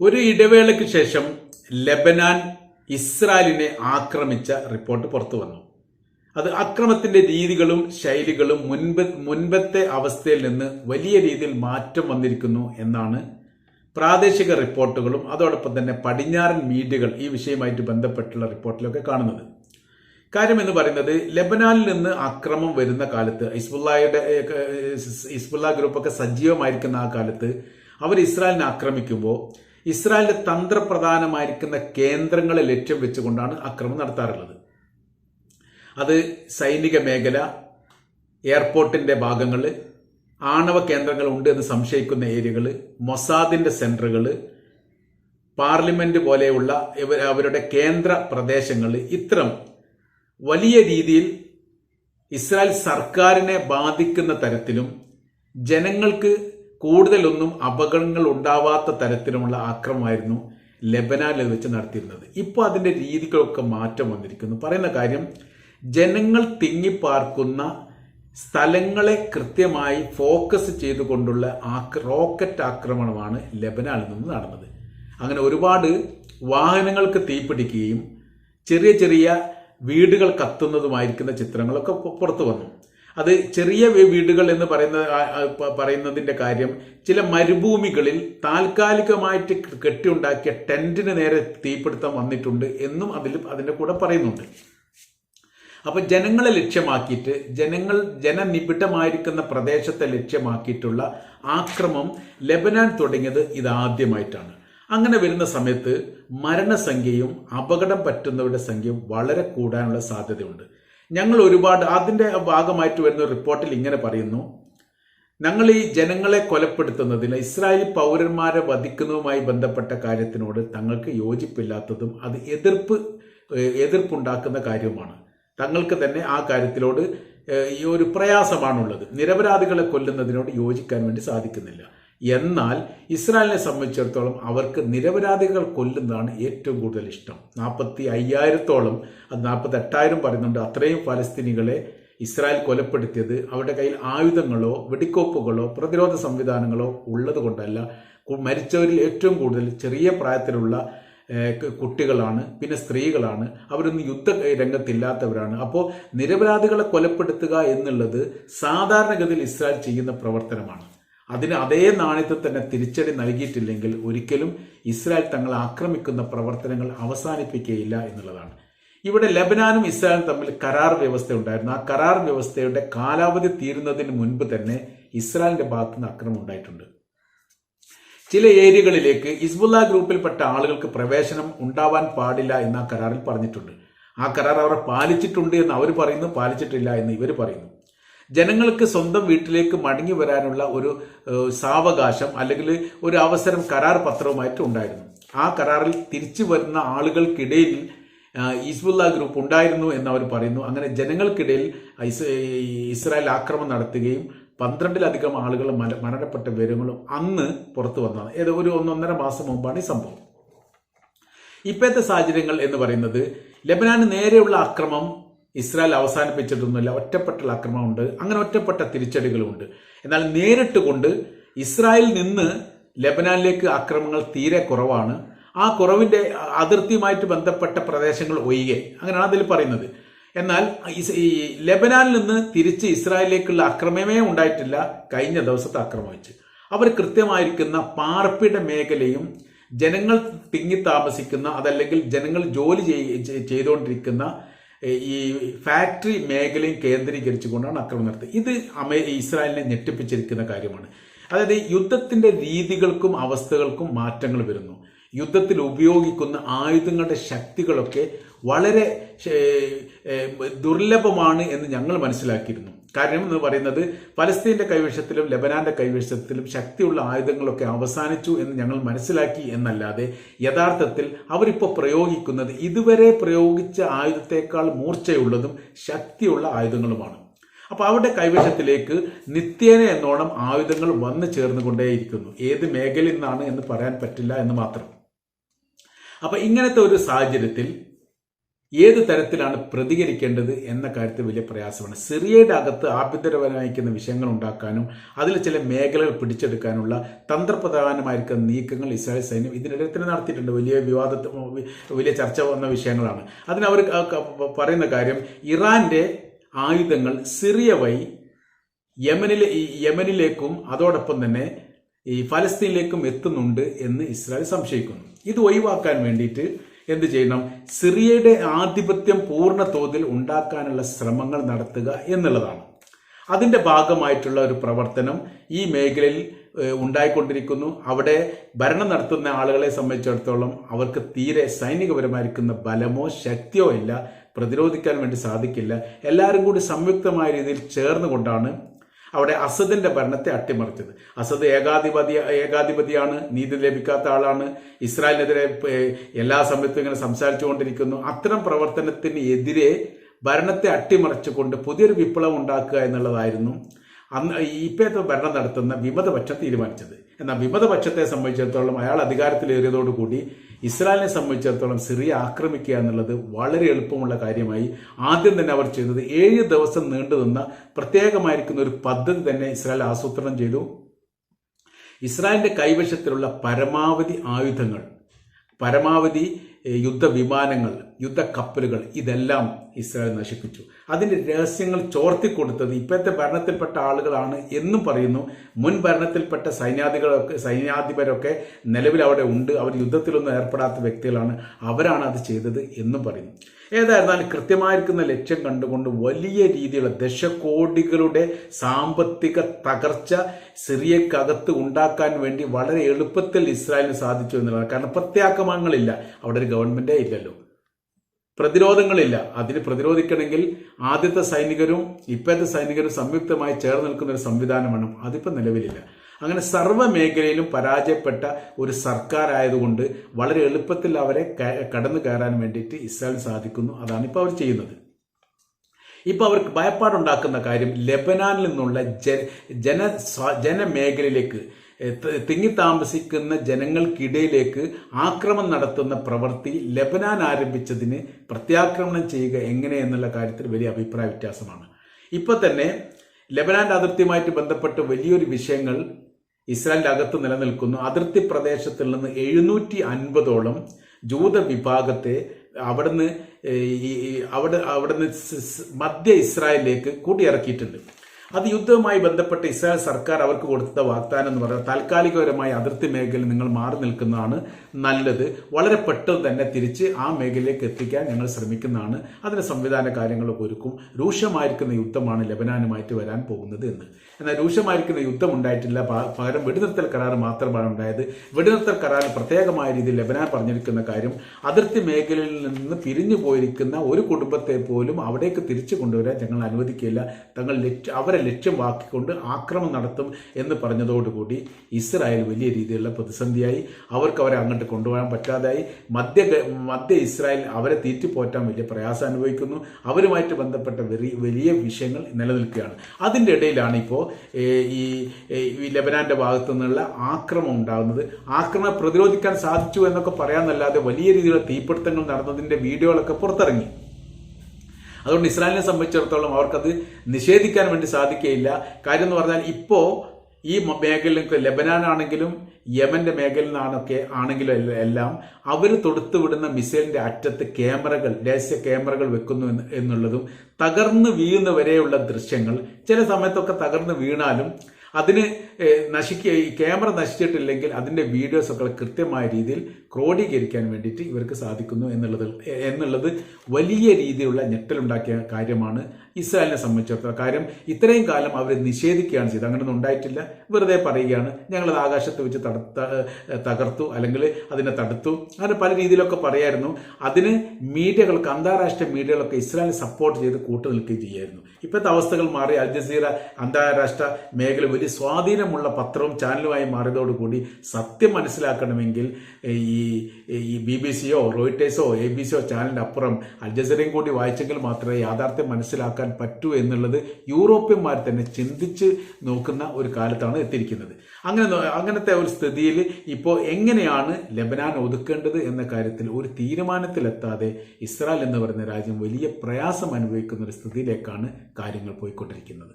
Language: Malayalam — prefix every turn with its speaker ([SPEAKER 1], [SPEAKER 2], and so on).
[SPEAKER 1] ഒരു ഇടവേളയ്ക്ക് ശേഷം ലബനാൻ ഇസ്രായേലിനെ ആക്രമിച്ച റിപ്പോർട്ട് പുറത്തു വന്നു. അത് അക്രമത്തിന്റെ രീതികളും ശൈലികളും മുൻപ് മുൻപത്തെ അവസ്ഥയിൽ നിന്ന് വലിയ രീതിയിൽ മാറ്റം വന്നിരിക്കുന്നു എന്നാണ് പ്രാദേശിക റിപ്പോർട്ടുകളും അതോടൊപ്പം തന്നെ പടിഞ്ഞാറൻ മീഡിയകൾ ഈ വിഷയമായിട്ട് ബന്ധപ്പെട്ടുള്ള റിപ്പോർട്ടിലൊക്കെ കാണുന്നത്. കാര്യം എന്ന് പറയുന്നത് ലബനാനിൽ നിന്ന് അക്രമം വരുന്ന കാലത്ത് ഇസ്ബുല്ലായുടെ ഇസ്ബുല്ലാ ഗ്രൂപ്പൊക്കെ സജീവമായിരിക്കുന്ന ആ കാലത്ത് അവർ ഇസ്രായേലിനെ ആക്രമിക്കുമ്പോൾ ഇസ്രായേലിന്റെ തന്ത്രപ്രധാനമായിരിക്കുന്ന കേന്ദ്രങ്ങളെ ലക്ഷ്യം വെച്ചുകൊണ്ടാണ് അക്രമം നടത്താറുള്ളത്. അത് സൈനിക മേഖല എയർപോർട്ടിന്റെ ഭാഗങ്ങൾ ആണവ കേന്ദ്രങ്ങൾ ഉണ്ട് എന്ന് സംശയിക്കുന്ന ഏരിയകൾ മൊസാദിന്റെ സെന്ററുകൾ പാർലമെന്റ് പോലെയുള്ള അവരുടെ കേന്ദ്ര പ്രദേശങ്ങൾ ഇത്തരം വലിയ രീതിയിൽ ഇസ്രായേൽ സർക്കാരിനെ ബാധിക്കുന്ന തരത്തിലും ജനങ്ങൾക്ക് കൂടുതലൊന്നും അപകടങ്ങൾ ഉണ്ടാവാത്ത തരത്തിലുമുള്ള ആക്രമമായിരുന്നു ലബനാനിൽ വെച്ച് നടത്തിയിരുന്നത്. ഇപ്പോൾ അതിന്റെ രീതികളൊക്കെ മാറ്റം വന്നിരിക്കുന്നു. പറയുന്ന കാര്യം ജനങ്ങൾ തിങ്ങിപ്പാർക്കുന്ന സ്ഥലങ്ങളെ കൃത്യമായി ഫോക്കസ് ചെയ്തുകൊണ്ടുള്ള ആക്ര റോക്കറ്റ് ആക്രമണമാണ് ലബനാനിൽ നിന്ന് നടന്നത്. അങ്ങനെ ഒരുപാട് വാഹനങ്ങൾക്ക് തീപിടിക്കുകയും ചെറിയ ചെറിയ വീടുകൾ കത്തുന്നതുമായിരിക്കുന്ന ചിത്രങ്ങളൊക്കെ പുറത്തു വന്നു. അത് ചെറിയ വീടുകൾ എന്ന് പറയുന്ന പറയുന്നതിന്റെ കാര്യം ചില മരുഭൂമികളിൽ താൽക്കാലികമായിട്ട് കെട്ടിയുണ്ടാക്കിയ ടെന്റിന് നേരെ തീപിടുത്തം വന്നിട്ടുണ്ട് എന്നും അതിൽ അതിന്റെ കൂടെ പറയുന്നുണ്ട്. അപ്പൊ ജനങ്ങളെ ലക്ഷ്യമാക്കിയിട്ട് ജനങ്ങൾ ജനനിബിഡമായിരിക്കുന്ന പ്രദേശത്തെ ലക്ഷ്യമാക്കിയിട്ടുള്ള ആക്രമം ലബനാൻ തുടങ്ങിയത് ഇതാദ്യമായിട്ടാണ്. അങ്ങനെ വരുന്ന സമയത്ത് മരണസംഖ്യയും അപകടം പറ്റുന്നവരുടെ സംഖ്യയും വളരെ കൂടാനുള്ള സാധ്യതയുണ്ട്. ഞങ്ങൾ ഒരുപാട് അതിന്റെ ഭാഗമായിട്ട് വരുന്ന റിപ്പോർട്ടിൽ ഇങ്ങനെ പറയുന്നു. ഞങ്ങൾ ഈ ജനങ്ങളെ കൊലപ്പെടുത്തുന്നതിന് ഇസ്രായേൽ പൗരന്മാരെ വധിക്കുന്നതുമായി ബന്ധപ്പെട്ട കാര്യത്തിനോട് തങ്ങൾക്ക് യോജിപ്പില്ലാത്തതും അത് എതിർപ്പ് എതിർപ്പുണ്ടാക്കുന്ന കാര്യവുമാണ്. തങ്ങൾക്ക് തന്നെ ആ കാര്യത്തിലോട് ഈ ഒരു പ്രയാസമാണുള്ളത്. നിരപരാധികളെ കൊല്ലുന്നതിനോട് യോജിക്കാൻ വേണ്ടി സാധിക്കുന്നില്ല. എന്നാൽ ഇസ്രായേലിനെ സംബന്ധിച്ചിടത്തോളം അവർക്ക് നിരപരാധികൾ കൊല്ലുന്നതാണ് ഏറ്റവും കൂടുതൽ ഇഷ്ടം. നാൽപ്പത്തി അയ്യായിരത്തോളം അത് നാൽപ്പത്തി എട്ടായിരം പറയുന്നുണ്ട് അത്രയും ഫലസ്തീനികളെ ഇസ്രായേൽ കൊലപ്പെടുത്തിയത് അവരുടെ കയ്യിൽ ആയുധങ്ങളോ വെടിക്കോപ്പുകളോ പ്രതിരോധ സംവിധാനങ്ങളോ ഉള്ളത് കൊണ്ടല്ല മരിച്ചവരിൽ ഏറ്റവും കൂടുതൽ ചെറിയ പ്രായത്തിലുള്ള കുട്ടികളാണ് പിന്നെ സ്ത്രീകളാണ്. അവരൊന്നും യുദ്ധ രംഗത്തില്ലാത്തവരാണ്. അപ്പോൾ നിരപരാധികളെ കൊലപ്പെടുത്തുക എന്നുള്ളത് സാധാരണഗതിയിൽ ഇസ്രായേൽ ചെയ്യുന്ന പ്രവർത്തനമാണ്. അതിന് അതേ നാണയത്തിൽ തന്നെ തിരിച്ചടി നൽകിയിട്ടില്ലെങ്കിൽ ഒരിക്കലും ഇസ്രായേൽ തങ്ങൾ ആക്രമിക്കുന്ന പ്രവർത്തനങ്ങൾ അവസാനിപ്പിക്കുകയില്ല എന്നുള്ളതാണ്. ഇവിടെ ലബനാനും ഇസ്രായേലും തമ്മിൽ കരാർ വ്യവസ്ഥ ഉണ്ടായിരുന്നു ആ കരാർ വ്യവസ്ഥയുടെ കാലാവധി തീരുന്നതിന് മുൻപ് തന്നെ ഇസ്രായേലിന്റെ ഭാഗത്തുനിന്ന് അക്രമം ഉണ്ടായിട്ടുണ്ട്. ചില ഏരിയകളിലേക്ക് ഇസ്ബുല്ല ഗ്രൂപ്പിൽപ്പെട്ട ആളുകൾക്ക് പ്രവേശനം ഉണ്ടാവാൻ പാടില്ല എന്ന് ആ കരാറിൽ പറഞ്ഞിട്ടുണ്ട്. ആ കരാർ അവർ പാലിച്ചിട്ടുണ്ട് എന്ന് അവർ പറയുന്നു പാലിച്ചിട്ടില്ല എന്ന് ഇവർ പറയുന്നു. ജനങ്ങൾക്ക് സ്വന്തം വീട്ടിലേക്ക് മടങ്ങി വരാനുള്ള ഒരു സാവകാശം അല്ലെങ്കിൽ ഒരു അവസരം കരാർ പത്രവുമായിട്ട് ഉണ്ടായിരുന്നു. ആ കരാറിൽ തിരിച്ചു വരുന്ന ആളുകൾക്കിടയിൽ ഈസ്ബുല്ല ഗ്രൂപ്പ് ഉണ്ടായിരുന്നു എന്ന് അവർ പറയുന്നു. അങ്ങനെ ജനങ്ങൾക്കിടയിൽ ഇസ്രായേൽ ആക്രമണം നടത്തുകയും പന്ത്രണ്ടിലധികം ആളുകൾ മര- മരണപ്പെട്ട വിവരങ്ങളും അന്ന് പുറത്തു വന്നതാണ്. ഏതോ ഒരു ഒന്നൊന്നര മാസം മുമ്പാണ് ഈ സംഭവം. ഇപ്പോഴത്തെ സാഹചര്യങ്ങൾ എന്ന് പറയുന്നത് ലബനാന് നേരെയുള്ള അക്രമം ഇസ്രായേൽ അവസാനിപ്പിച്ചിട്ടൊന്നുമില്ല. ഒറ്റപ്പെട്ടുള്ള ആക്രമണമുണ്ട്. അങ്ങനെ ഒറ്റപ്പെട്ട തിരിച്ചടികളുമുണ്ട്. എന്നാൽ നേരിട്ട് കൊണ്ട് ഇസ്രായേലിൽ നിന്ന് ലബനാനിലേക്ക് ആക്രമണങ്ങൾ തീരെ കുറവാണ്. ആ കുറവിന്റെ അതിർത്തിയുമായിട്ട് ബന്ധപ്പെട്ട പ്രദേശങ്ങൾ ഒഴികെ. അങ്ങനെയാണ് അതിൽ പറയുന്നത്. എന്നാൽ ഈ ലബനാനിൽ നിന്ന് തിരിച്ച് ഇസ്രായേലിലേക്കുള്ള അക്രമമേ ഉണ്ടായിട്ടില്ല കഴിഞ്ഞ ദിവസത്തെ അക്രമം വെച്ച് അവർ കൃത്യമായിരിക്കുന്ന പാർപ്പിട മേഖലയും ജനങ്ങൾ തിങ്ങി താമസിക്കുന്ന അതല്ലെങ്കിൽ ജനങ്ങൾ ജോലി ചെയ്- ചെയ്- ചെയ്തുകൊണ്ടിരിക്കുന്ന ഈ ഫാക്ടറി മേഖലയും കേന്ദ്രീകരിച്ചുകൊണ്ടാണ് ആക്രമണം നടത്തിയത്. ഇത് അമേ ഇസ്രായേലിനെ ഞെട്ടിപ്പിച്ചിരിക്കുന്ന കാര്യമാണ്. അതായത് യുദ്ധത്തിന്റെ രീതികൾക്കും അവസ്ഥകൾക്കും മാറ്റങ്ങൾ വരുന്നു. യുദ്ധത്തിൽ ഉപയോഗിക്കുന്ന ആയുധങ്ങളുടെ ശക്തികളൊക്കെ വളരെ ദുർലഭമാണ് എന്ന് ഞങ്ങൾ മനസ്സിലാക്കിയിരുന്നു. കാരണം എന്ന് പറയുന്നത് പലസ്തീന്റെ കൈവശത്തിലും ലബനാന്റെ കൈവശത്തിലും ശക്തിയുള്ള ആയുധങ്ങളൊക്കെ അവസാനിച്ചു എന്ന് ഞങ്ങൾ മനസ്സിലാക്കി എന്നല്ലാതെ യഥാർത്ഥത്തിൽ അവരിപ്പോൾ പ്രയോഗിക്കുന്നത് ഇതുവരെ പ്രയോഗിച്ച ആയുധത്തെക്കാൾ മൂർച്ചയുള്ളതും ശക്തിയുള്ള ആയുധങ്ങളുമാണ്. അപ്പോൾ അവരുടെ കൈവശത്തിലേക്ക് നിത്യേന എന്നോണം ആയുധങ്ങൾ വന്നു ചേർന്നുകൊണ്ടേയിരിക്കുന്നു. ഏത് മേഖലയിൽ നിന്നാണ് എന്ന് പറയാൻ പറ്റില്ല എന്ന് മാത്രം. അപ്പൊ ഇങ്ങനത്തെ ഒരു സാഹചര്യത്തിൽ ഏത് തരത്തിലാണ് പ്രതികരിക്കേണ്ടത് എന്ന കാര്യത്തിൽ വലിയ പ്രയാസമാണ്. സിറിയയുടെ അകത്ത് ആഭ്യന്തരപരമായിരിക്കുന്ന വിഷയങ്ങൾ ഉണ്ടാക്കാനും അതിൽ ചില മേഖലകൾ പിടിച്ചെടുക്കാനുള്ള തന്ത്രപ്രധാനമായിരിക്കുന്ന നീക്കങ്ങൾ ഇസ്രായേൽ സൈന്യം ഇതിനിടെ തന്നെ നടത്തിയിട്ടുണ്ട്. വലിയ വിവാദ വലിയ ചർച്ച വന്ന വിഷയങ്ങളാണ്. അതിനവർ പറയുന്ന കാര്യം ഇറാന്റെ ആയുധങ്ങൾ സിറിയ വഴി യമനിലെ യമനിലേക്കും അതോടൊപ്പം തന്നെ ഈ ഫലസ്തീനിലേക്കും എത്തുന്നുണ്ട് എന്ന് ഇസ്രായേൽ സംശയിക്കുന്നു. ഇത് ഒഴിവാക്കാൻ വേണ്ടിയിട്ട് എന്ത് ചെയ്യണം? സിറിയയുടെ ആധിപത്യം പൂർണ തോതിൽ ഉണ്ടാക്കാനുള്ള ശ്രമങ്ങൾ നടത്തുക എന്നുള്ളതാണ്. അതിന്റെ ഭാഗമായിട്ടുള്ള ഒരു പ്രവർത്തനം ഈ മേഖലയിൽ ഉണ്ടായിക്കൊണ്ടിരിക്കുന്നു. അവിടെ ഭരണം നടത്തുന്ന ആളുകളെ സംബന്ധിച്ചിടത്തോളം അവർക്ക് തീരെ സൈനികപരമായിരിക്കുന്ന ബലമോ ശക്തിയോ ഇല്ല. പ്രതിരോധിക്കാൻ വേണ്ടി സാധിക്കില്ല. എല്ലാവരും കൂടി സംയുക്തമായ രീതിയിൽ ചേർന്നുകൊണ്ടാണ് അവിടെ അസദിന്റെ ഭരണത്തെ അട്ടിമറിച്ചത്. അസദ് ഏകാധിപതി ഏകാധിപതിയാണ് നീതി ലഭിക്കാത്ത ആളാണ്. ഇസ്രായേലിനെതിരെ എല്ലാ സമയത്തും ഇങ്ങനെ സംസാരിച്ചുകൊണ്ടിരിക്കുന്നു. അത്തരം പ്രവർത്തനത്തിന് എതിരെ ഭരണത്തെ അട്ടിമറിച്ചുകൊണ്ട് പുതിയൊരു വിപ്ലവം ഉണ്ടാക്കുക എന്നുള്ളതായിരുന്നു അന്ന് ഇപ്പോഴത്തെ ഭരണം നടത്തുന്ന വിമതപക്ഷം തീരുമാനിച്ചത്. എന്നാൽ വിമതപക്ഷത്തെ സംബന്ധിച്ചിടത്തോളം അയാൾ അധികാരത്തിലേറിയതോടുകൂടി ഇസ്രായേലിനെ സംബന്ധിച്ചിടത്തോളം സിറിയ ആക്രമിക്കുക എന്നുള്ളത് വളരെ എളുപ്പമുള്ള കാര്യമായി ആദ്യം തന്നെ അവർ ചെയ്തത് ഏഴ് ദിവസം നീണ്ടുനിന്ന പ്രത്യേകമായിരിക്കുന്ന ഒരു പദ്ധതി തന്നെ ഇസ്രായേൽ ആസൂത്രണം ചെയ്തു. ഇസ്രായേലിന്റെ കൈവശത്തിലുള്ള പരമാവധി ആയുധങ്ങൾ പരമാവധി യുദ്ധവിമാനങ്ങൾ യുദ്ധക്കപ്പലുകൾ ഇതെല്ലാം ഇസ്രായേൽ നശിപ്പിച്ചു. അതിന്റെ രഹസ്യങ്ങൾ ചോർത്തിക്കൊടുത്തത് ഇപ്പോഴത്തെ ഭരണത്തിൽപ്പെട്ട ആളുകളാണ് എന്നും പറയുന്നു. മുൻ ഭരണത്തിൽപ്പെട്ട സൈന്യാധികളൊക്കെ സൈന്യാധിപരൊക്കെ നിലവിൽ അവിടെ ഉണ്ട്. അവർ യുദ്ധത്തിലൊന്നും ഏർപ്പെടാത്ത വ്യക്തികളാണ്. അവരാണ് അത് ചെയ്തത് എന്നും പറയുന്നു. ഏതായിരുന്നാലും കൃത്യമായിരിക്കുന്ന ലക്ഷ്യം കണ്ടുകൊണ്ട് വലിയ രീതിയിലുള്ള ദശകോടികളുടെ സാമ്പത്തിക തകർച്ച സിറിയക്കകത്ത് ഉണ്ടാക്കാൻ വേണ്ടി വളരെ എളുപ്പത്തിൽ ഇസ്രായേലിന് സാധിച്ചു എന്നുള്ളതാണ്. കാരണം പ്രത്യാക്രമണങ്ങളില്ല. അവിടെ ഒരു ഗവൺമെന്റേ ഇല്ലല്ലോ. പ്രതിരോധങ്ങളില്ല. അതിന് പ്രതിരോധിക്കണമെങ്കിൽ ആദ്യത്തെ സൈനികരും ഇപ്പോഴത്തെ സൈനികരും സംയുക്തമായി ചേർന്ന് നിൽക്കുന്ന ഒരു സംവിധാനം വേണം അതിപ്പോൾ നിലവിലില്ല. അങ്ങനെ സർവ മേഖലയിലും പരാജയപ്പെട്ട ഒരു സർക്കാർ ആയതുകൊണ്ട് വളരെ എളുപ്പത്തിൽ അവരെ കടന്നു കയറാൻ വേണ്ടിയിട്ട് ഇസ്രായേൽ സാധിക്കുന്നു. അതാണ് ഇപ്പോൾ അവർ ചെയ്യുന്നത്. ഇപ്പോൾ അവർക്ക് ഭയപ്പാടുണ്ടാക്കുന്ന കാര്യം ലെബനാനിൽ നിന്നുള്ള ജന ജനമേഖലയിലേക്ക് തിങ്ങി താമസിക്കുന്ന ജനങ്ങൾക്കിടയിലേക്ക് ആക്രമം നടത്തുന്ന പ്രവൃത്തി ലബനാൻ ആരംഭിച്ചതിന് പ്രത്യാക്രമണം ചെയ്യുക എങ്ങനെ എന്നുള്ള കാര്യത്തിൽ വലിയ അഭിപ്രായ വ്യത്യാസമാണ്. ഇപ്പൊ തന്നെ ലബനാന്റെ അതിർത്തിയുമായിട്ട് ബന്ധപ്പെട്ട വലിയൊരു വിഷയങ്ങൾ ഇസ്രായേലിന്റെ അകത്ത് നിലനിൽക്കുന്നു. അതിർത്തി പ്രദേശത്തിൽ നിന്ന് എഴുന്നൂറ്റി അൻപതോളം ജൂത വിഭാഗത്തെ അവിടുന്ന് അവിടെ അവിടുന്ന് മധ്യ ഇസ്രായേലിലേക്ക് കൂട്ടിയിറക്കിയിട്ടുണ്ട്. അത് യുദ്ധവുമായി ബന്ധപ്പെട്ട് ഇസ്രായേൽ സർക്കാർ അവർക്ക് കൊടുത്ത വാഗ്ദാനം എന്ന് പറഞ്ഞാൽ താൽക്കാലികപരമായി അതിർത്തി മേഖലയിൽ നിങ്ങൾ മാറി നിൽക്കുന്നതാണ് നല്ലത്. വളരെ പെട്ടെന്ന് തന്നെ തിരിച്ച് ആ മേഖലയിലേക്ക് എത്തിക്കാൻ ഞങ്ങൾ ശ്രമിക്കുന്നതാണ്. അതിന് സംവിധാന കാര്യങ്ങളൊക്കെ ഒരുക്കും. രൂക്ഷമായിരിക്കുന്ന യുദ്ധമാണ് ലബനാനുമായിട്ട് വരാൻ പോകുന്നത് എന്ന്. എന്നാൽ രൂക്ഷമായിരിക്കുന്ന യുദ്ധം ഉണ്ടായിട്ടില്ല. പകരം വെടിനിർത്തൽ കരാർ മാത്രമാണ് ഉണ്ടായത്. വെടിനിർത്തൽ കരാറിൽ പ്രത്യേകമായ രീതിയിൽ ലബനാൻ പറഞ്ഞിരിക്കുന്ന കാര്യം അതിർത്തി മേഖലയിൽ നിന്ന് പിരിഞ്ഞു പോയിരിക്കുന്ന ഒരു കുടുംബത്തെ പോലും അവിടേക്ക് തിരിച്ചു കൊണ്ടുവരാൻ ഞങ്ങൾ അനുവദിക്കില്ല തങ്ങൾ അവരെ ലക്ഷ്യമാക്കിക്കൊണ്ട് ആക്രമണം നടത്തും എന്ന് പറഞ്ഞതോടുകൂടി ഇസ്രായേൽ വലിയ രീതിയിലുള്ള പ്രതിസന്ധിയായി. അവർക്ക് അവരെ അങ്ങോട്ട് കൊണ്ടുപോകാൻ പറ്റാതായി. മധ്യ മധ്യ ഇസ്രായേൽ അവരെ തീറ്റിപ്പോറ്റാൻ വലിയ പ്രയാസം അനുഭവിക്കുന്നു. അവരുമായിട്ട് ബന്ധപ്പെട്ട വലിയ വിഷയങ്ങൾ നിലനിൽക്കുകയാണ്. അതിന്റെ ഇടയിലാണ് ഇപ്പോൾ ഈ ലബനാന്റെ ഭാഗത്തു നിന്നുള്ള ആക്രമം ഉണ്ടാകുന്നത്. ആക്രമണം പ്രതിരോധിക്കാൻ സാധിച്ചു എന്നൊക്കെ പറയാമെന്നല്ലാതെ വലിയ രീതിയിലുള്ള തീപിടുത്തങ്ങൾ നടന്നതിന്റെ വീഡിയോകളൊക്കെ പുറത്തിറങ്ങി. അതുകൊണ്ട് ഇസ്രായേലിനെ സംബന്ധിച്ചിടത്തോളം അവർക്കത് നിഷേധിക്കാൻ വേണ്ടി സാധിക്കുകയില്ല. കാര്യം എന്ന് പറഞ്ഞാൽ ഇപ്പോൾ ഈ മേഖലയിൽ ആണെങ്കിലും യമന്റെ മേഖലയിൽ നിന്നാണൊക്കെ ആണെങ്കിലും എല്ലാം അവർ തൊടുത്തു വിടുന്ന മിസൈലിന്റെ അറ്റത്ത് ക്യാമറകൾ രഹസ്യ ക്യാമറകൾ വെക്കുന്നു എന്നുള്ളതും തകർന്നു വീഴുന്നവരെയുള്ള ദൃശ്യങ്ങൾ ചില സമയത്തൊക്കെ തകർന്നു വീണാലും അതിന് നശിക്ക ഈ ക്യാമറ നശിച്ചിട്ടില്ലെങ്കിൽ അതിന്റെ വീഡിയോസ് ഒക്കെ കൃത്യമായ രീതിയിൽ ക്രോഡീകരിക്കാൻ വേണ്ടിയിട്ട് ഇവർക്ക് സാധിക്കുന്നു എന്നുള്ളത് എന്നുള്ളത് വലിയ രീതിയിലുള്ള ഞെട്ടലുണ്ടാക്കിയ കാര്യമാണ് ഇസ്രായേലിനെ സംബന്ധിച്ചിടത്തോളം കാര്യം ഇത്രയും കാലം അവരെ നിഷേധിക്കുകയാണ് ചെയ്തത്. അങ്ങനെയൊന്നും ഉണ്ടായിട്ടില്ല. വെറുതെ പറയുകയാണ്. ഞങ്ങളത് ആകാശത്ത് വെച്ച് തടുത്ത തകർത്തു അല്ലെങ്കിൽ അതിനെ തടുത്തു. അങ്ങനെ പല രീതിയിലൊക്കെ പറയായിരുന്നു. അതിന് മീഡിയകൾക്ക് അന്താരാഷ്ട്ര മീഡിയകളൊക്കെ ഇസ്രായേലിനെ സപ്പോർട്ട് ചെയ്ത് കൂട്ടു നിൽക്കുകയും ചെയ്യായിരുന്നു. ഇപ്പോഴത്തെ അവസ്ഥകൾ മാറി. അൽ ജസീറ അന്താരാഷ്ട്ര മേഖല വലിയ സ്വാധീനമുള്ള പത്രവും ചാനലുമായി മാറിയതോടുകൂടി സത്യം മനസ്സിലാക്കണമെങ്കിൽ ഈ ഈ ബി ബി സിയോ റോയിട്ടേഴ്സോ എ ബി സിയോ ചാനലിന്റെ അപ്പുറം അൽ ജസീറയും കൂടി വായിച്ചെങ്കിൽ മാത്രമേ യാഥാർത്ഥ്യം മനസ്സിലാക്കാൻ ഒതുക്കാൻ പറ്റൂ എന്നുള്ളത് യൂറോപ്യന്മാർ തന്നെ ചിന്തിച്ച് നോക്കുന്ന ഒരു കാലത്താണ് എത്തിയിരിക്കുന്നത്. അങ്ങനെ അങ്ങനത്തെ ഒരു സ്ഥിതിയിൽ ഇപ്പോൾ എങ്ങനെയാണ് ലബനാൻ ഒതുക്കേണ്ടത് എന്ന കാര്യത്തിൽ ഒരു തീരുമാനത്തിലെത്താതെ ഇസ്രായേൽ എന്ന് പറയുന്ന രാജ്യം വലിയ പ്രയാസം അനുഭവിക്കുന്ന ഒരു സ്ഥിതിയിലേക്കാണ് കാര്യങ്ങൾ പോയിക്കൊണ്ടിരിക്കുന്നത്.